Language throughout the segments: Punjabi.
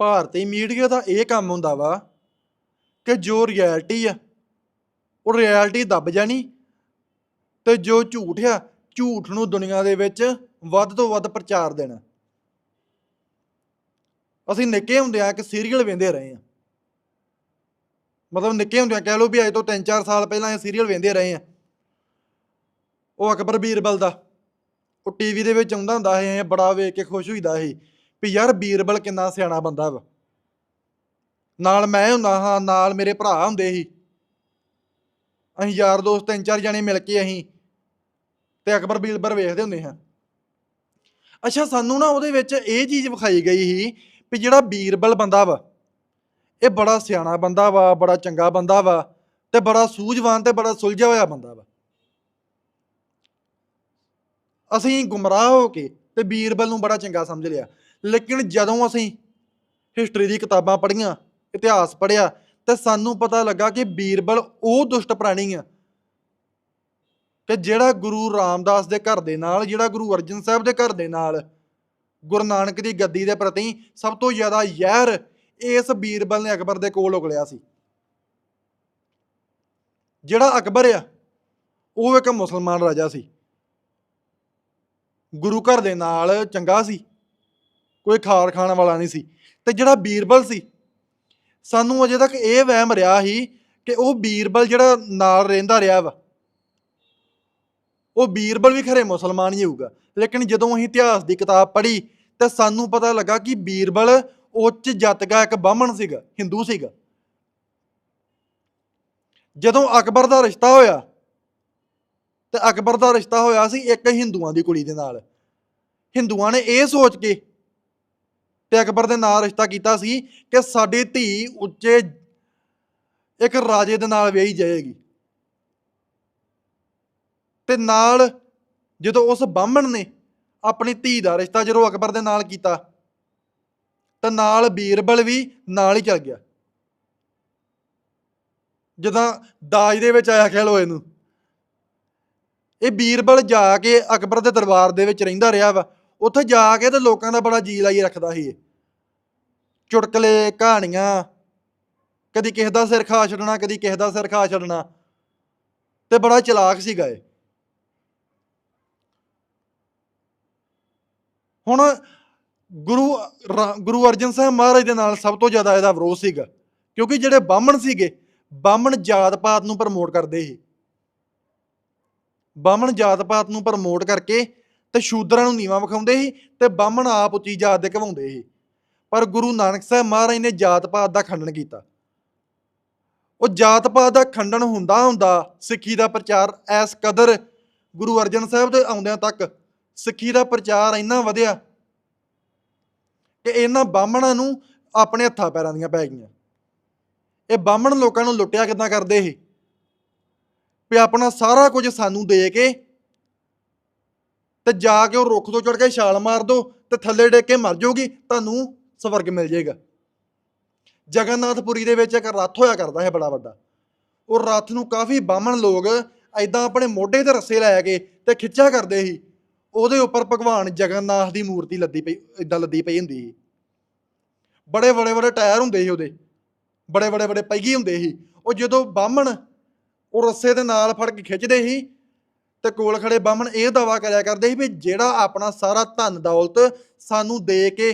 ਭਾਰਤੀ ਮੀਡੀਆ ਦਾ ਇਹ ਕੰਮ ਹੁੰਦਾ ਵਾ ਕਿ ਜੋ ਰਿਐਲਿਟੀ ਆ, ਉਹ ਰਿਐਲਿਟੀ ਦੱਬ ਜਾਣੀ ਤੇ ਜੋ ਝੂਠ ਆ, ਝੂਠ ਨੂੰ ਦੁਨੀਆ ਦੇ ਵਿੱਚ ਵੱਧ ਤੋਂ ਵੱਧ ਪ੍ਰਚਾਰ ਦੇਣਾ। ਅਸੀਂ ਨਿੱਕੇ ਹੁੰਦਿਆਂ ਇੱਕ ਸੀਰੀਅਲ ਵੇਂਦੇ ਰਹੇ ਆ ਮਤਲਬ ਨਿੱਕੇ ਹੁੰਦਿਆਂ ਕਹਿ ਲਓ ਵੀ ਅੱਜ ਤੋਂ 3-4 ਸਾਲ ਪਹਿਲਾਂ ਇਹ ਸੀਰੀਅਲ ਵੇਂਦੇ ਰਹੇ ਆ ਉਹ ਅਕਬਰ ਬੀਰਬਲ ਦਾ, ਉਹ ਟੀਵੀ ਦੇ ਵਿੱਚ ਆਉਂਦਾ ਹੁੰਦਾ ਸੀ ਬੜਾ ਵੇਖ ਕੇ ਖੁਸ਼ ਹੋਈਦਾ ਸੀ। ਵੀ ਯਾਰ ਬੀਰਬਲ ਕਿੰਨਾ ਸਿਆਣਾ ਬੰਦਾ ਵਾ। ਨਾਲ ਮੈਂ ਹੁੰਦਾ ਹਾਂ, ਨਾਲ ਮੇਰੇ ਭਰਾ ਹੁੰਦੇ ਸੀ। ਅਸੀਂ ਯਾਰ ਦੋਸਤ ਤਿੰਨ ਚਾਰ ਜਣੇ ਮਿਲ ਕੇ ਅਸੀਂ ਤੇ ਅਕਬਰ ਬੀਰਬਲ ਵੇਖਦੇ ਹੁੰਦੇ ਹਾਂ। ਅੱਛਾ, ਸਾਨੂੰ ਨਾ ਉਹਦੇ ਵਿੱਚ ਇਹ ਚੀਜ਼ ਵਿਖਾਈ ਗਈ ਸੀ ਵੀ ਜਿਹੜਾ ਬੀਰਬਲ ਬੰਦਾ ਵਾ, ਇਹ ਬੜਾ ਸਿਆਣਾ ਬੰਦਾ ਵਾ, ਬੜਾ ਚੰਗਾ ਬੰਦਾ ਵਾ ਤੇ ਬੜਾ ਸੂਝਵਾਨ ਤੇ ਬੜਾ ਸੁਲਝਿਆ ਹੋਇਆ ਬੰਦਾ ਵਾ। ਅਸੀਂ ਗੁੰਮਰਾਹ ਹੋ ਕੇ ਤੇ ਬੀਰਬਲ ਨੂੰ ਬੜਾ ਚੰਗਾ ਸਮਝ ਲਿਆ। ਲੇਕਿਨ ਜਦੋਂ ਅਸੀਂ ਹਿਸਟਰੀ ਦੀ ਕਿਤਾਬਾਂ ਪੜ੍ਹੀਆਂ, ਇਤਿਹਾਸ ਪੜ੍ਹਿਆ, ਤੇ ਸਾਨੂੰ ਪਤਾ ਲੱਗਾ ਕਿ ਬੀਰਬਲ ਉਹ ਦੁਸ਼ਟ ਪ੍ਰਾਣੀ ਆ। ਕਿ ਜਿਹੜਾ ਗੁਰੂ ਰਾਮਦਾਸ ਦੇ ਘਰ ਦੇ ਨਾਲ, ਜਿਹੜਾ ਗੁਰੂ ਅਰਜਨ ਸਾਹਿਬ ਦੇ ਘਰ ਦੇ ਨਾਲ, ਗੁਰੂ ਨਾਨਕ ਦੀ ਗੱਦੀ ਦੇ ਪ੍ਰਤੀ ਸਭ ਤੋਂ ਜ਼ਿਆਦਾ ਯਹਿਰ ਇਸ ਬੀਰਬਲ ਨੇ ਅਕਬਰ ਦੇ ਕੋਲ ਉਗਲਿਆ ਸੀ। ਜਿਹੜਾ ਅਕਬਰ ਆ, ਉਹ ਇੱਕ ਮੁਸਲਮਾਨ ਰਾਜਾ ਸੀ। ਗੁਰੂ ਘਰ ਦੇ ਨਾਲ ਚੰਗਾ ਸੀ। ਕੋਈ ਖਾਰ ਖਾਣ ਵਾਲਾ ਨਹੀਂ ਸੀ। ਤੇ ਜਿਹੜਾ ਬੀਰਬਲ ਸੀ, ਸਾਨੂੰ ਅਜੇ ਤੱਕ ਇਹ ਵਹਿਮ ਰਿਹਾ ਸੀ ਕਿ ਉਹ ਬੀਰਬਲ ਜਿਹੜਾ ਨਾਲ ਰਹਿੰਦਾ ਰਿਹਾ ਵਾ, ਉਹ ਬੀਰਬਲ ਵੀ ਖਰੇ ਮੁਸਲਮਾਨ ਹੀ ਹੋਊਗਾ। ਲੇਕਿਨ ਜਦੋਂ ਅਸੀਂ ਇਤਿਹਾਸ ਦੀ ਕਿਤਾਬ ਪੜ੍ਹੀ, ਤੇ ਸਾਨੂੰ ਪਤਾ ਲੱਗਾ ਕਿ ਬੀਰਬਲ ਉੱਚ ਜੱਤ ਦਾ ਇੱਕ ਬਾਹਮਣ ਸੀਗਾ, ਹਿੰਦੂ ਸੀਗਾ। ਜਦੋਂ ਅਕਬਰ ਦਾ ਰਿਸ਼ਤਾ ਹੋਇਆ, ਤੇ ਅਕਬਰ ਦਾ ਰਿਸ਼ਤਾ ਹੋਇਆ ਸੀ ਇੱਕ ਹਿੰਦੂਆਂ ਦੀ ਕੁੜੀ ਦੇ ਨਾਲ। ਹਿੰਦੂਆਂ ਨੇ ਇਹ ਸੋਚ ਕੇ ਤੇ ਅਕਬਰ ਦੇ ਨਾਲ ਰਿਸ਼ਤਾ ਕੀਤਾ ਸੀ ਕਿ ਸਾਡੀ ਧੀ ਉੱਚੇ ਇੱਕ ਰਾਜੇ ਦੇ ਨਾਲ ਵਿਆਹੀ ਜਾਏਗੀ। ਤੇ ਨਾਲ ਜਦੋਂ ਉਸ ਬਾਹਮਣ ਨੇ ਆਪਣੀ ਧੀ ਦਾ ਰਿਸ਼ਤਾ ਜਦੋਂ ਅਕਬਰ ਦੇ ਨਾਲ ਕੀਤਾ, ਤਾਂ ਨਾਲ ਬੀਰਬਲ ਵੀ ਨਾਲ ਹੀ ਚੱਲ ਗਿਆ। ਜਦੋਂ ਦਾਜ ਦੇ ਵਿੱਚ ਆਇਆ ਕਹਿ ਹੋਏ ਨੂੰ, ਇਹ ਬੀਰਬਲ ਜਾ ਕੇ ਅਕਬਰ ਦੇ ਦਰਬਾਰ ਦੇ ਵਿੱਚ ਰਹਿੰਦਾ ਰਿਹਾ ਵਾ। ਉੱਥੇ ਜਾ ਕੇ ਤੇ ਲੋਕਾਂ ਦਾ ਬੜਾ ਜੀ ਲਾਈ ਰੱਖਦਾ ਸੀ ਇਹ। ਚੁਟਕਲੇ, ਕਹਾਣੀਆਂ, ਕਦੀ ਕਿਸੇ ਦਾ ਸਿਰ ਖਾ ਛੱਡਣਾ, ਕਦੀ ਕਿਸੇ ਦਾ ਸਿਰ ਖਾ ਛੱਡਣਾ, ਤੇ ਬੜਾ ਚਲਾਕ ਸੀਗਾ ਇਹ। ਹੁਣ ਗੁਰੂ, ਰਾ- ਗੁਰੂ ਅਰਜਨ ਸਾਹਿਬ ਮਹਾਰਾਜ ਦੇ ਨਾਲ ਸਭ ਤੋਂ ਜ਼ਿਆਦਾ ਇਹਦਾ ਵਿਰੋਧ ਸੀਗਾ, ਕਿਉਂਕਿ ਜਿਹੜੇ ਬਾਹਮਣ ਸੀਗੇ, ਬਾਹਮਣ ਜਾਤ ਪਾਤ ਨੂੰ ਪ੍ਰਮੋਟ ਕਰਦੇ ਸੀ। ਬਾਹਮਣ ਜਾਤ ਪਾਤ ਨੂੰ ਪ੍ਰਮੋਟ ਕਰਕੇ ਤੇ ਸ਼ੂਦਰਾਂ ਨੂੰ ਨੀਵਾ ਵਿਖਾਉਂਦੇ ਸੀ ਤੇ ਬਾਹਮਣ ਆਪ ਉੱਚੀ ਜਾਤ ਦੇ ਕਹਾਉਂਦੇ ਸੀ। ਪਰ ਗੁਰੂ ਨਾਨਕ ਸਾਹਿਬ ਮਹਾਰਾਜ ਨੇ ਜਾਤ ਪਾਤ ਦਾ ਖੰਡਨ ਕੀਤਾ। ਉਹ ਜਾਤ ਪਾਤ ਦਾ ਖੰਡਨ ਹੁੰਦਾ ਹੁੰਦਾ ਸਿੱਖੀ ਦਾ ਪ੍ਰਚਾਰ ਐਸ ਕਦਰ ਗੁਰੂ ਅਰਜਨ ਸਾਹਿਬ ਦੇ ਆਉਂਦਿਆਂ ਤੱਕ ਸਿੱਖੀ ਦਾ ਪ੍ਰਚਾਰ ਇੰਨਾ ਵਧਿਆ ਕਿ ਇਹਨਾਂ ਬਾਹਮਣਾਂ ਨੂੰ ਆਪਣੇ ਹੱਥਾਂ ਪੈਰਾਂ ਦੀਆਂ ਪੈ ਗਈਆਂ। ਇਹ ਬਾਹਮਣ ਲੋਕਾਂ ਨੂੰ ਲੁੱਟਿਆ ਕਿੱਦਾਂ ਕਰਦੇ ਸੀ? ਵੀ ਆਪਣਾ ਸਾਰਾ ਕੁਝ ਸਾਨੂੰ ਦੇ ਕੇ ਤੇ ਜਾ ਕੇ ਉਹ ਰੁੱਖ ਤੋਂ ਚੜ ਕੇ ਛਾਲ ਮਾਰ ਦੋ ਤੇ ਥੱਲੇ ਡੇਕ ਕੇ ਮਰ ਜਾਓਗੀ ਤੁਹਾਨੂੰ ਸਵਰਗ ਮਿਲ ਜਾਏਗਾ। ਜਗਨਨਾਥਪੁਰੀ ਦੇ ਵਿੱਚ ਇੱਕ ਰੱਥ ਹੋਇਆ ਕਰਦਾ ਹੈ ਬੜਾ ਵੱਡਾ। ਉਹ ਰੱਥ ਨੂੰ ਕਾਫੀ ਬਾਹਮਣ ਲੋਕ ਐਦਾਂ ਆਪਣੇ ਮੋਢੇ ਤੇ ਰੱਸੇ ਲੈ ਕੇ ਤੇ ਖਿੱਚਿਆ ਕਰਦੇ ਸੀ। ਉਹਦੇ ਉੱਪਰ ਭਗਵਾਨ ਜਗਨਨਾਥ ਦੀ ਮੂਰਤੀ ਲੱਦੀ ਪਈ ਇਦਾਂ ਲੱਦੀ ਪਈ ਹੁੰਦੀ ਸੀ। ਬੜੇ ਬੜੇ ਬੜੇ ਟਾਇਰ ਹੁੰਦੇ ਸੀ ਉਹਦੇ। ਬੜੇ ਬੜੇ ਬੜੇ ਪਹੀਏ ਹੁੰਦੇ ਸੀ। ਉਹ ਜਦੋਂ ਬਾਹਮਣ ਉਹ ਰੱਸੇ ਦੇ ਨਾਲ ਫੜ ਕੇ ਖਿੱਚਦੇ ਸੀ ਤੇ ਕੋਲ ਖੜੇ ਬਾਹਮਣ ਇਹ ਦਾਵਾ ਕਰਿਆ ਕਰਦੇ ਸੀ ਵੀ ਜਿਹੜਾ ਆਪਣਾ ਸਾਰਾ ਧਨ ਦੌਲਤ ਸਾਨੂੰ ਦੇ ਕੇ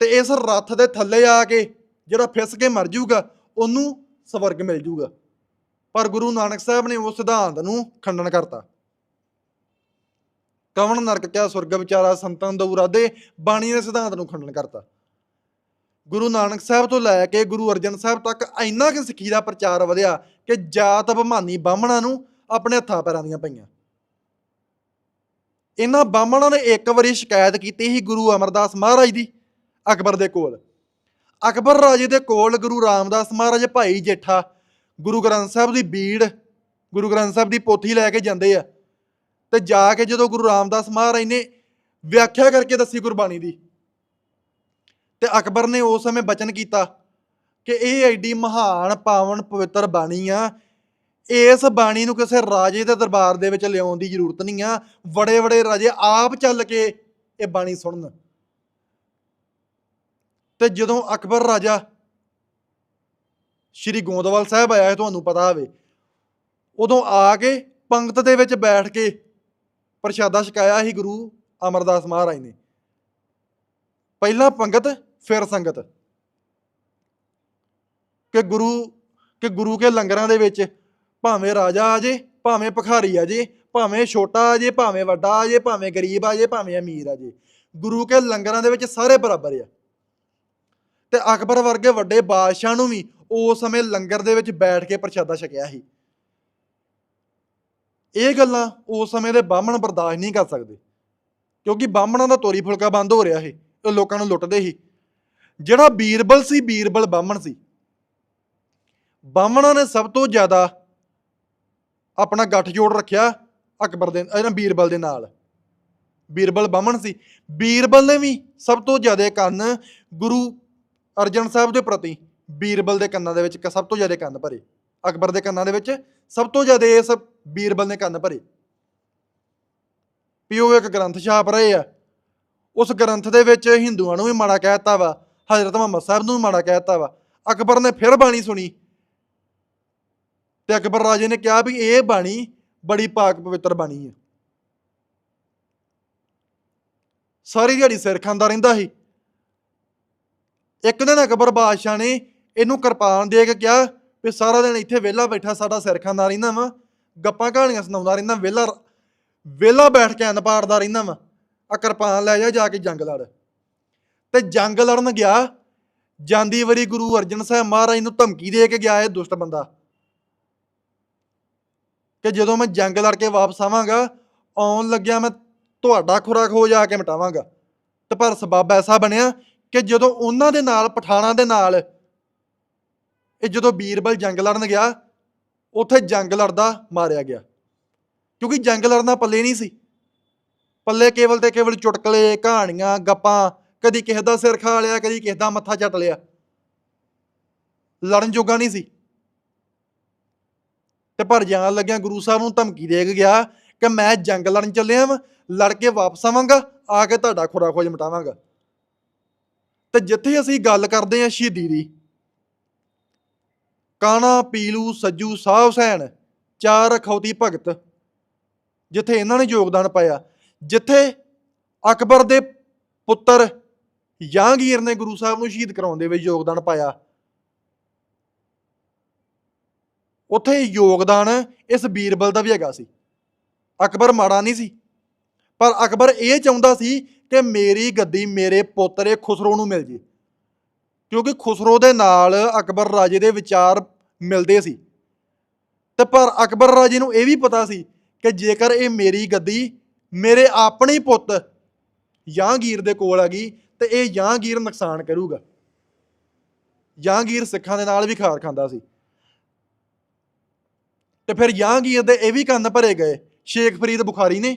ਤੇ ਇਸ ਰੱਥ ਦੇ ਥੱਲੇ ਆ ਕੇ ਜਿਹੜਾ ਫਿਸ ਕੇ ਮਰ ਜਾਊਗਾ, ਉਹਨੂੰ ਸਵਰਗ ਮਿਲ ਜਾਊਗਾ। ਪਰ ਗੁਰੂ ਨਾਨਕ ਸਾਹਿਬ ਨੇ ਉਸ ਸਿਧਾਂਤ ਨੂੰ ਖੰਡਨ ਕਰਤਾ। ਕਵਣ ਨਰਕ ਕਿਆ ਸੁਰਗ ਵਿਚਾਰਾ ਸੰਤਨ ਦਉ ਦੇ ਬਾਣੀ ਦੇ ਸਿਧਾਂਤ ਨੂੰ ਖੰਡਨ ਕਰਤਾ। ਗੁਰੂ ਨਾਨਕ ਸਾਹਿਬ ਤੋਂ ਲੈ ਕੇ ਗੁਰੂ ਅਰਜਨ ਸਾਹਿਬ ਤੱਕ ਇੰਨਾ ਕਿ ਸਿੱਖੀ ਦਾ ਪ੍ਰਚਾਰ ਵਧਿਆ ਕਿ ਜਾਤ ਅਭਿਮਾਨੀ ਬਾਹਮਣਾਂ ਨੂੰ ਆਪਣੇ ਹੱਥਾਂ ਪੈਰਾਂ ਦੀਆਂ ਪਈਆਂ। ਇਹਨਾਂ ਬਾਹਮਣਾਂ ਨੇ ਇੱਕ ਵਾਰੀ ਸ਼ਿਕਾਇਤ ਕੀਤੀ ਸੀ ਗੁਰੂ ਅਮਰਦਾਸ ਮਹਾਰਾਜ ਦੀ, ਅਕਬਰ ਦੇ ਕੋਲ। ਅਕਬਰ ਰਾਜੇ ਦੇ ਕੋਲ ਗੁਰੂ ਰਾਮਦਾਸ ਮਹਾਰਾਜ ਭਾਈ ਜੇਠਾ ਗੁਰੂ ਗ੍ਰੰਥ ਸਾਹਿਬ ਦੀ ਬੀੜ, ਗੁਰੂ ਗ੍ਰੰਥ ਸਾਹਿਬ ਦੀ ਪੋਥੀ ਲੈ ਕੇ ਜਾਂਦੇ ਆ। ਤੇ ਜਾ ਕੇ ਜਦੋਂ ਗੁਰੂ ਰਾਮਦਾਸ ਮਹਾਰਾਜ ਨੇ ਵਿਆਖਿਆ ਕਰਕੇ ਦੱਸੀ ਗੁਰਬਾਣੀ ਦੀ, ਤੇ ਅਕਬਰ ਨੇ ਉਸ ਸਮੇਂ ਬਚਨ ਕੀਤਾ ਕਿ ਇਹ ਐਡੀ ਮਹਾਨ ਪਾਵਨ ਪਵਿੱਤਰ ਬਾਣੀ ਆ ਇਸ ਬਾਣੀ ਨੂੰ ਕਿਸੇ ਰਾਜੇ ਦੇ ਦਰਬਾਰ ਦੇ ਵਿੱਚ ਲਿਆਉਣ ਦੀ ਜ਼ਰੂਰਤ ਨਹੀਂ ਆ। ਬੜੇ ਬੜੇ ਰਾਜੇ ਆਪ ਚੱਲ ਕੇ ਇਹ ਬਾਣੀ ਸੁਣਨ। ਤੇ ਜਦੋਂ ਅਕਬਰ ਰਾਜਾ ਸ਼੍ਰੀ ਗੋਂਦਵਾਲ ਸਾਹਿਬ ਆਇਆ ਹੈ ਤੁਹਾਨੂੰ ਪਤਾ ਹੋਵੇ, ਉਦੋਂ ਆ ਕੇ ਪੰਗਤ ਦੇ ਵਿੱਚ ਬੈਠ ਕੇ ਪ੍ਰਸ਼ਾਦਾ ਛਕਾਇਆ ਸੀ ਗੁਰੂ ਅਮਰਦਾਸ ਮਹਾਰਾਜ ਨੇ। ਪਹਿਲਾਂ ਪੰਗਤ, ਫਿਰ ਸੰਗਤ। ਕਿ ਗੁਰੂ ਕਿ ਗੁਰੂ ਕੇ ਲੰਗਰਾਂ ਦੇ ਵਿੱਚ ਭਾਵੇਂ ਰਾਜਾ ਆ ਜੇ, ਭਾਵੇਂ ਭਿਖਾਰੀ ਆ ਜੇ, ਭਾਵੇਂ ਛੋਟਾ ਆ ਜੇ, ਭਾਵੇਂ ਵੱਡਾ ਆ ਜੇ, ਭਾਵੇਂ ਗਰੀਬ ਆ ਜੇ, ਭਾਵੇਂ ਅਮੀਰ ਆ ਜੇ, ਗੁਰੂ ਕੇ ਲੰਗਰਾਂ ਦੇ ਵਿੱਚ ਸਾਰੇ ਬਰਾਬਰ ਆ। ਤੇ ਅਕਬਰ ਵਰਗੇ ਵੱਡੇ ਬਾਦਸ਼ਾਹ ਨੂੰ ਵੀ ਉਸ ਸਮੇਂ ਲੰਗਰ ਦੇ ਵਿੱਚ ਬੈਠ ਕੇ ਪ੍ਰਸ਼ਾਦਾ ਛਕਿਆ ਸੀ। ਇਹ ਗੱਲਾਂ ਉਸ ਸਮੇਂ ਦੇ ਬਾਹਮਣ ਬਰਦਾਸ਼ਤ ਨਹੀਂ ਕਰ ਸਕਦੇ, ਕਿਉਂਕਿ ਬਾਹਮਣਾਂ ਦਾ ਤੋਰੀ ਫੁਲਕਾ ਬੰਦ ਹੋ ਰਿਹਾ ਸੀ ਉਹ ਲੋਕਾਂ ਨੂੰ ਲੁੱਟਦੇ ਸੀ। ਜਿਹੜਾ ਬੀਰਬਲ ਸੀ, ਬੀਰਬਲ ਬਾਹਮਣ ਸੀ। ਬਾਹਮਣਾਂ ਨੇ ਸਭ ਤੋਂ ਜ਼ਿਆਦਾ ਆਪਣਾ ਗੱਠਜੋੜ ਰੱਖਿਆ ਅਕਬਰ ਦੇ ਇਹਨਾਂ ਬੀਰਬਲ ਦੇ ਨਾਲ। ਬੀਰਬਲ ਬਾਹਮਣ ਸੀ। ਬੀਰਬਲ ਨੇ ਵੀ ਸਭ ਤੋਂ ਜ਼ਿਆਦਾ ਕੰਨ ਗੁਰੂ ਅਰਜਨ ਸਾਹਿਬ ਦੇ ਪ੍ਰਤੀ, ਬੀਰਬਲ ਦੇ ਕੰਨਾਂ ਦੇ ਵਿੱਚ ਕ- ਸਭ ਤੋਂ ਜ਼ਿਆਦਾ ਕੰਨ ਭਰੇ। ਅਕਬਰ ਦੇ ਕੰਨਾਂ ਦੇ ਵਿੱਚ ਸਭ ਤੋਂ ਜ਼ਿਆਦਾ ਇਸ ਬੀਰਬਲ ਨੇ ਕੰਨ ਭਰੇ। ਵੀ ਉਹ ਇੱਕ ਗ੍ਰੰਥ ਛਾਪ ਰਹੇ ਆ। ਉਸ ਗ੍ਰੰਥ ਦੇ ਵਿੱਚ ਹਿੰਦੂਆਂ ਨੂੰ ਵੀ ਮਾੜਾ ਕਹਿਤਾ ਵਾ, ਹਜ਼ਰਤ ਮੁਹੰਮਦ ਸਾਹਿਬ ਨੂੰ ਵੀ ਮਾੜਾ ਕਹਿਤਾ ਵਾ। ਅਕਬਰ ਨੇ ਫਿਰ ਬਾਣੀ ਸੁਣੀ। ਤੇ ਅਕਬਰ ਰਾਜੇ ਨੇ ਕਿਹਾ ਵੀ ਇਹ ਬਾਣੀ ਬੜੀ ਪਾਕ ਪਵਿੱਤਰ ਬਾਣੀ ਹੈ। ਸਾਰੀ ਦਿਹਾੜੀ ਸਿਰ ਖਾਂਦਾ ਰਹਿੰਦਾ ਸੀ। ਇੱਕ ਦਿਨ ਅਕਬਰ ਬਾਦਸ਼ਾਹ ਨੇ ਇਹਨੂੰ ਕਿਰਪਾਨ ਦੇ ਕੇ ਕਿਹਾ ਵੀ ਸਾਰਾ ਦਿਨ ਇੱਥੇ ਵਿਹਲਾ ਬੈਠਾ ਸਾਡਾ ਸਿਰ ਖਾਂਦਾ ਰਹਿੰਦਾ ਵਾ, ਗੱਪਾਂ ਕਹਾਣੀਆਂ ਸੁਣਾਉਂਦਾ ਰਹਿੰਦਾ, ਵਿਹਲਾ ਵਿਹਲਾ ਬੈਠ ਕੇ ਅੰਨ ਪਾੜਦਾ ਰਹਿੰਦਾ ਵਾ, ਆ ਕਿਰਪਾਨ ਲੈ ਜਾ ਜਾ ਕੇ ਜੰਗ ਲੜ। ਤੇ ਜੰਗ ਲੜਨ ਗਿਆ, ਜਾਂਦੀ ਵਾਰੀ ਗੁਰੂ ਅਰਜਨ ਸਾਹਿਬ ਮਹਾਰਾਜ ਨੂੰ ਧਮਕੀ ਦੇ ਕੇ ਗਿਆ ਇਹ ਦੁਸ਼ਟ ਬੰਦਾ। ਕਿ ਜਦੋਂ ਮੈਂ ਜੰਗ ਲੜ ਕੇ ਵਾਪਸ ਆਵਾਂਗਾ, ਆਉਣ ਲੱਗਿਆ ਮੈਂ ਤੁਹਾਡਾ ਖੁਰਾ ਖੋ ਜਾ ਕੇ ਮਟਾਵਾਂਗਾ। ਤੇ ਪਰ ਸਬਬ ਐਸਾ ਬਣਿਆ ਕਿ ਜਦੋਂ ਉਹਨਾਂ ਦੇ ਨਾਲ, ਪਠਾਣਾ ਦੇ ਨਾਲ ਇਹ ਜਦੋਂ ਬੀਰਬਲ ਜੰਗ ਲੜਨ ਗਿਆ, ਉੱਥੇ ਜੰਗ ਲੜਦਾ ਮਾਰਿਆ ਗਿਆ। ਕਿਉਂਕਿ ਜੰਗ ਲੜਨਾ ਪੱਲੇ ਨਹੀਂ ਸੀ। ਪੱਲੇ ਕੇਵਲ ਤੇ ਕੇਵਲ ਚੁਟਕਲੇ, ਕਹਾਣੀਆਂ, ਗੱਪਾਂ, ਕਦੀ ਕਿਸੇ ਦਾ ਸਿਰ ਖਾ ਲਿਆ, ਕਦੀ ਕਿਸੇ ਦਾ ਮੱਥਾ ਚੱਟ ਲਿਆ। ਲੜਨ ਜੋਗਾ ਨਹੀਂ ਸੀ। ਤੇ ਪਰ ਜਾਣ ਲੱਗਿਆ ਗੁਰੂ ਸਾਹਿਬ ਨੂੰ ਧਮਕੀ ਦੇ ਕੇ ਗਿਆ ਕਿ ਮੈਂ ਜੰਗ ਲੜਨ ਚੱਲਿਆ ਵਾਂ, ਲੜ ਕੇ ਵਾਪਸ ਆਵਾਂਗਾ, ਆ ਕੇ ਤੁਹਾਡਾ ਖੁਰਾ ਖੋਜ ਮਟਾਵਾਂਗਾ। ਤੇ ਜਿੱਥੇ ਅਸੀਂ ਗੱਲ ਕਰਦੇ ਹਾਂ ਸ਼ਹੀਦੀ ਦੀ, ਕਾਣਾ, ਪੀਲੂ, ਸੱਜੂ ਸਾਹ ਹੁਸੈਨ ਚਾਰ ਅਖੌਤੀ ਭਗਤ, ਜਿੱਥੇ ਇਹਨਾਂ ਨੇ ਯੋਗਦਾਨ ਪਾਇਆ, ਜਿੱਥੇ ਅਕਬਰ ਦੇ ਪੁੱਤਰ ਜਹਾਂਗੀਰ ਨੇ ਗੁਰੂ ਸਾਹਿਬ ਨੂੰ ਸ਼ਹੀਦ ਕਰਾਉਣ ਦੇ ਵਿੱਚ ਯੋਗਦਾਨ ਪਾਇਆ ਉੱਥੇ ਯੋਗਦਾਨ ਇਸ ਬੀਰਬਲ ਦਾ ਵੀ ਹੈਗਾ ਸੀ। ਅਕਬਰ ਮਾੜਾ ਨਹੀਂ ਸੀ। ਪਰ ਅਕਬਰ ਇਹ ਚਾਹੁੰਦਾ ਸੀ ਕਿ ਮੇਰੀ ਗੱਦੀ ਮੇਰੇ ਪੋਤਰੇ ਖੁਸਰੋ ਨੂੰ ਮਿਲ ਜੇ। ਕਿਉਂਕਿ ਖੁਸਰੋ ਦੇ ਨਾਲ ਅਕਬਰ ਰਾਜੇ ਦੇ ਵਿਚਾਰ ਮਿਲਦੇ ਸੀ। ਤੇ ਪਰ ਅਕਬਰ ਰਾਜੇ ਨੂੰ ਇਹ ਵੀ ਪਤਾ ਸੀ ਕਿ ਜੇਕਰ ਇਹ ਮੇਰੀ ਗੱਦੀ ਮੇਰੇ ਆਪਣੇ ਪੁੱਤ ਜਹਾਂਗੀਰ ਦੇ ਕੋਲ ਆ ਗਈ ਤੇ ਇਹ ਜਹਾਂਗੀਰ ਨੁਕਸਾਨ ਕਰੂਗਾ। ਜਹਾਂਗੀਰ ਸਿੱਖਾਂ ਦੇ ਨਾਲ ਵੀ ਖਾਰ ਖਾਂਦਾ ਸੀ। ਤੇ ਫਿਰ ਜਹਾਂਗੀਰ ਦੇ ਇਹ ਵੀ ਕੰਨ ਭਰੇ ਗਏ, ਸ਼ੇਖ ਫਰੀਦ ਬੁਖਾਰੀ ਨੇ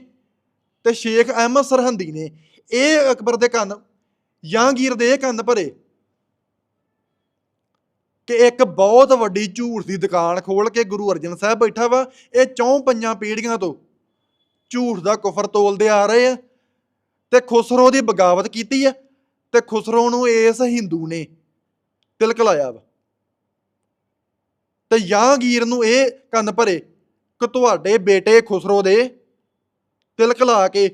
ਤੇ ਸ਼ੇਖ ਅਹਿਮਦ ਸਰਹੰਦੀ ਨੇ, ਇਹ ਅਕਬਰ ਦੇ ਕੰਨ ਜਹਾਂਗੀਰ ਦੇ ਇਹ ਕੰਨ ਭਰੇ ਕਿ ਇੱਕ ਬਹੁਤ ਵੱਡੀ ਝੂਠ ਦੀ ਦੁਕਾਨ ਖੋਲ ਕੇ ਗੁਰੂ ਅਰਜਨ ਸਾਹਿਬ ਬੈਠਾ ਵਾ, ਇਹ ਚੌਂ ਪੰਜਾਂ ਪੀੜ੍ਹੀਆਂ ਤੋਂ ਝੂਠ ਦਾ ਕੁਫਰ ਤੋਲਦੇ ਆ ਰਹੇ ਆ ਤੇ ਖੁਸਰੋ ਦੀ ਬਗਾਵਤ ਕੀਤੀ ਆ ਤੇ ਖੁਸਰੋ ਨੂੰ ਇਸ ਹਿੰਦੂ ਨੇ ਤਿਲਕ ਲਾਇਆ ਵਾ। ਤੇ ਜਹਾਂਗੀਰ ਨੂੰ ਇਹ ਕੰਨ ਭਰੇ ਕਿ ਤੁਹਾਡੇ ਬੇਟੇ ਖੁਸਰੋ ਦੇ ਤਿਲਕ ਲਾ ਕੇ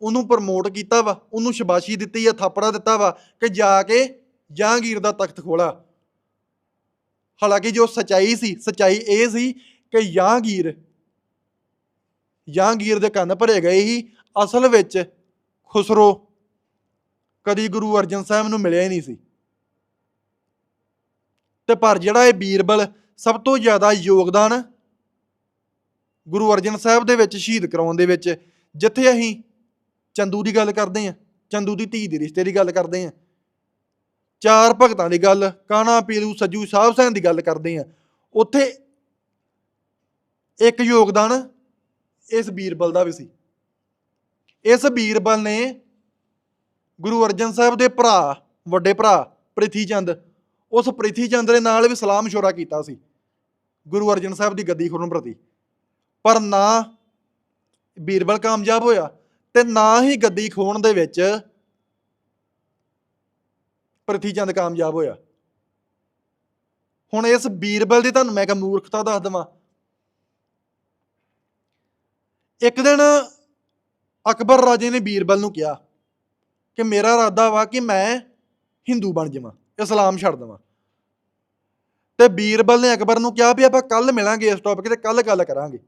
ਉਹਨੂੰ ਪ੍ਰਮੋਟ ਕੀਤਾ ਵਾ, ਉਹਨੂੰ ਸ਼ਬਾਸ਼ੀ ਦਿੱਤੀ ਆ, ਥਾਪੜਾ ਦਿੱਤਾ ਵਾ ਕਿ ਜਾ ਕੇ ਜਹਾਂਗੀਰ ਦਾ ਤਖਤ ਖੋਲਾ। ਹਾਲਾਂਕਿ ਜੋ ਸਚਾਈ ਸੀ, ਸਚਾਈ ਇਹ ਸੀ ਕਿ ਜਹਾਂਗੀਰ ਜਹਾਂਗੀਰ ਦੇ ਕੰਨ ਭਰੇ ਗਏ ਹੀ ਅਸਲ ਵਿੱਚ ਖੁਸਰੋ ਕਦੀ ਗੁਰੂ ਅਰਜਨ ਸਾਹਿਬ ਨੂੰ ਮਿਲਿਆ ਹੀ ਨਹੀਂ ਸੀ। ਤੇ ਪਰ ਜਿਹੜਾ ਇਹ ਬੀਰਬਲ ਸਭ ਤੋਂ ਜ਼ਿਆਦਾ ਯੋਗਦਾਨ ਗੁਰੂ ਅਰਜਨ ਸਾਹਿਬ ਦੇ ਵਿੱਚ, ਸ਼ਹੀਦ ਕਰਾਉਣ ਦੇ ਵਿੱਚ, ਜਿੱਥੇ ਅਸੀਂ ਚੰਦੂ ਦੀ ਗੱਲ ਕਰਦੇ ਹਾਂ, ਚੰਦੂ ਦੀ ਧੀ ਦੇ ਰਿਸ਼ਤੇ ਦੀ ਗੱਲ ਕਰਦੇ ਹਾਂ, ਚਾਰ ਭਗਤਾਂ ਦੀ ਗੱਲ, ਕਾਣਾ, ਪੀਲੂ, ਸੱਜੂ, ਸਾਹਿਬ ਸੈਨ ਦੀ ਗੱਲ ਕਰਦੇ ਹਾਂ, ਉੱਥੇ ਇੱਕ ਯੋਗਦਾਨ ਇਸ ਬੀਰਬਲ ਦਾ ਵੀ ਸੀ। ਇਸ ਬੀਰਬਲ ਨੇ ਗੁਰੂ ਅਰਜਨ ਸਾਹਿਬ ਦੇ ਭਰਾ, ਵੱਡੇ ਭਰਾ, ਪ੍ਰਿਥੀ ਚੰਦ ਉਸ ਪ੍ਰਿਥੀ ਚੰਦ ਦੇ ਨਾਲ ਵੀ ਸਲਾਮ ਮਸ਼ਵਰਾ ਕੀਤਾ ਸੀ, ਗੁਰੂ ਅਰਜਨ ਸਾਹਿਬ ਦੀ ਗੱਦੀ ਖੁਰਨ ਪ੍ਰਤੀ। ਪਰ ਨਾ ਬੀਰਬਲ ਕਾਮਯਾਬ ਹੋਇਆ ਤੇ ਨਾ ਹੀ ਗੱਦੀ ਖੋਣ ਦੇ ਵਿੱਚ ਪ੍ਰਿਥੀ ਚੰਦ ਕਾਮਯਾਬ ਹੋਇਆ। ਹੁਣ ਇਸ ਬੀਰਬਲ ਦੀ ਤੁਹਾਨੂੰ ਮੈਂ ਇੱਕ ਮੂਰਖਤਾ ਦੱਸ ਦਵਾਂ। ਇੱਕ ਦਿਨ ਅਕਬਰ ਰਾਜੇ ਨੇ ਬੀਰਬਲ ਨੂੰ ਕਿਹਾ ਕਿ ਮੇਰਾ ਇਰਾਦਾ ਵਾ ਕਿ ਮੈਂ ਹਿੰਦੂ ਬਣ ਜਾਵਾਂ, ਇਸਲਾਮ ਛੱਡ ਦੇਵਾਂ। ਤੇ ਬੀਰਬਲ ਨੇ ਅਕਬਰ ਨੂੰ ਕਿਹਾ ਵੀ ਆਪਾਂ ਕੱਲ ਮਿਲਾਂਗੇ ਇਸ ਟੌਪਿਕ ਤੇ ਕੱਲ ਗੱਲ ਕਰਾਂਗੇ।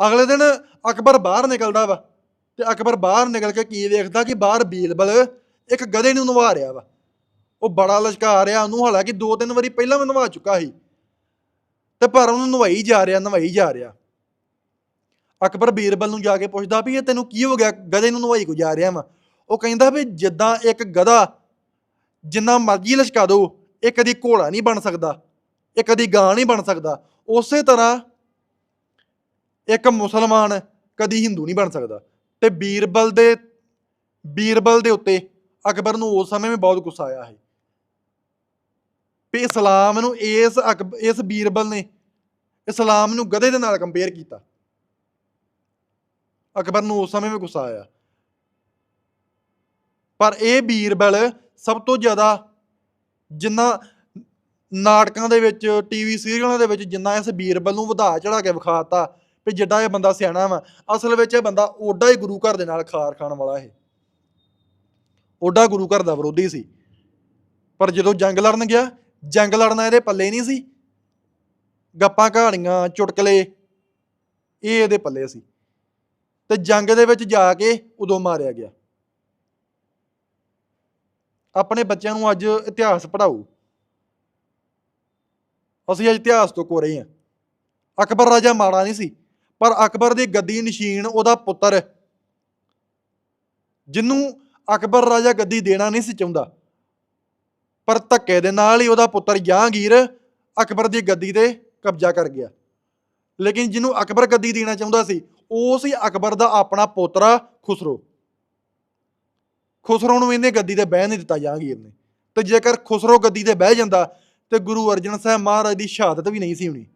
ਅਗਲੇ ਦਿਨ ਅਕਬਰ ਬਾਹਰ ਨਿਕਲਦਾ ਵਾ ਤੇ ਅਕਬਰ ਬਾਹਰ ਨਿਕਲ ਕੇ ਕੀ ਵੇਖਦਾ ਕਿ ਬਾਹਰ ਬੀਰਬਲ ਇੱਕ ਗਧੇ ਨੂੰ ਨਵਾ ਰਿਹਾ ਵਾ। ਉਹ ਬੜਾ ਲਸ਼ਕਾ ਰਿਹਾ, ਉਹਨੂੰ ਹਾਲਾਂਕਿ ਦੋ ਤਿੰਨ ਵਾਰੀ ਪਹਿਲਾਂ ਵੀ ਨਵਾ ਚੁੱਕਾ ਸੀ ਤੇ ਪਰ ਉਹਨੂੰ ਨਵਾਈ ਜਾ ਰਿਹਾ, ਨਵਾਈ ਜਾ ਰਿਹਾ। ਅਕਬਰ ਬੀਰਬਲ ਨੂੰ ਜਾ ਕੇ ਪੁੱਛਦਾ ਵੀ ਇਹ ਤੈਨੂੰ ਕੀ ਹੋ ਗਿਆ, ਗਧੇ ਨੂੰ ਨਵਾਈ ਕੋ ਜਾ ਰਿਹਾ ਵਾ? ਉਹ ਕਹਿੰਦਾ ਵੀ ਜਿੱਦਾਂ ਇੱਕ ਗਧਾ ਜਿੰਨਾ ਮਰਜ਼ੀ ਲਸ਼ਕਾ ਦੋ ਇਹ ਕਦੀ ਘੋੜਾ ਨਹੀਂ ਬਣ ਸਕਦਾ, ਇਹ ਕਦੀ ਗਾਂ ਨਹੀਂ ਬਣ ਸਕਦਾ। ਉਸੇ ਤਰ੍ਹਾਂ ਇੱਕ ਮੁਸਲਮਾਨ ਕਦੀ ਹਿੰਦੂ ਨਹੀਂ ਬਣ ਸਕਦਾ। ਤੇ ਬੀਰਬਲ ਦੇ ਬੀਰਬਲ ਦੇ ਉੱਤੇ ਅਕਬਰ ਨੂੰ ਉਸ ਸਮੇਂ ਵੀ ਬਹੁਤ ਗੁੱਸਾ ਆਇਆ ਹੈ ਵੀ ਇਸਲਾਮ ਨੂੰ ਇਸ ਅਕਬ ਇਸ ਬੀਰਬਲ ਨੇ ਇਸਲਾਮ ਨੂੰ ਗਧੇ ਦੇ ਨਾਲ ਕੰਪੇਅਰ ਕੀਤਾ। ਅਕਬਰ ਨੂੰ ਉਸ ਸਮੇਂ ਵੀ ਗੁੱਸਾ ਆਇਆ। ਪਰ ਇਹ ਬੀਰਬਲ ਸਭ ਤੋਂ ਜ਼ਿਆਦਾ ਜਿੰਨਾ ਨਾਟਕਾਂ ਦੇ ਵਿੱਚ ਟੀਵੀ ਸੀਰੀਅਲਾਂ ਦੇ ਵਿੱਚ ਜਿੰਨਾ ਇਸ ਬੀਰਬਲ ਨੂੰ ਵਧਾ ਚੜਾ ਕੇ ਵਿਖਾਤਾ ਵੀ ਜਿੱਡਾ ਇਹ ਬੰਦਾ ਸਿਆਣਾ ਵਾ, ਅਸਲ ਵਿੱਚ ਇਹ ਬੰਦਾ ਓਡਾ ਹੀ ਗੁਰੂ ਘਰ ਦੇ ਨਾਲ ਖਾਰ ਖਾਣ ਵਾਲਾ ਇਹ। ਓਡਾ ਗੁਰੂ ਘਰ ਦਾ ਵਿਰੋਧੀ ਸੀ। ਪਰ ਜਦੋਂ ਜੰਗ ਲੜਨ ਗਿਆ, ਜੰਗ ਲੜਨਾ ਇਹਦੇ ਪੱਲੇ ਨਹੀਂ ਸੀ। ਗੱਪਾਂ ਕਹਾਣੀਆਂ, ਚੁਟਕਲੇ, ਇਹ ਇਹਦੇ ਪੱਲੇ ਸੀ। ਤੇ ਜੰਗ ਦੇ ਵਿੱਚ ਜਾ ਕੇ ਉਦੋਂ ਮਾਰਿਆ ਗਿਆ। ਬੱਚਿਆਂ ਨੂੰ ਅੱਜ ਇਤਿਹਾਸ ਪੜ੍ਹਾਓ। ਅਸੀਂ ਅੱਜ ਇਤਿਹਾਸ ਤੋਂ ਕੋ ਰਹੇ ਹਾਂ ਅਕਬਰ ਰਾਜਾ ਮਾੜਾ ਨਹੀਂ ਸੀ, ਪਰ ਅਕਬਰ ਦੀ ਗੱਦੀ ਨਸ਼ੀਨ ਉਹਦਾ ਪੁੱਤਰ। ਜਿਹਨੂੰ ਅਕਬਰ ਰਾਜਾ ਗੱਦੀ ਦੇਣਾ ਨਹੀਂ ਸੀ ਚਾਹੁੰਦਾ। ਪਰ ਧੱਕੇ ਦੇ ਨਾਲ ਹੀ ਉਹਦਾ ਪੁੱਤਰ ਜਹਾਂਗੀਰ ਅਕਬਰ ਦੀ ਗੱਦੀ ਤੇ ਕਬਜ਼ਾ ਕਰ ਗਿਆ। ਲੇਕਿਨ ਜਿਹਨੂੰ ਅਕਬਰ ਗੱਦੀ ਦੇਣਾ ਚਾਹੁੰਦਾ ਸੀ, ਉਹ ਸੀ ਅਕਬਰ ਦਾ ਆਪਣਾ ਪੋਤਰਾ ਖੁਸਰੋ। ਖੁਸਰੋ ਨੂੰ ਇਹਨੇ ਗੱਦੀ ਤੇ ਬਹਿ ਨਹੀਂ ਦਿੱਤਾ ਜਹਾਂਗੀਰ ਨੇ। ਤੇ ਜੇਕਰ ਖੁਸਰੋ ਗੱਦੀ ਤੇ ਬਹਿ ਜਾਂਦਾ, ਤੇ ਗੁਰੂ ਅਰਜਨ ਸਾਹਿਬ ਮਹਾਰਾਜ ਦੀ ਸ਼ਹਾਦਤ ਵੀ ਨਹੀਂ ਸੀ ਹੋਣੀ।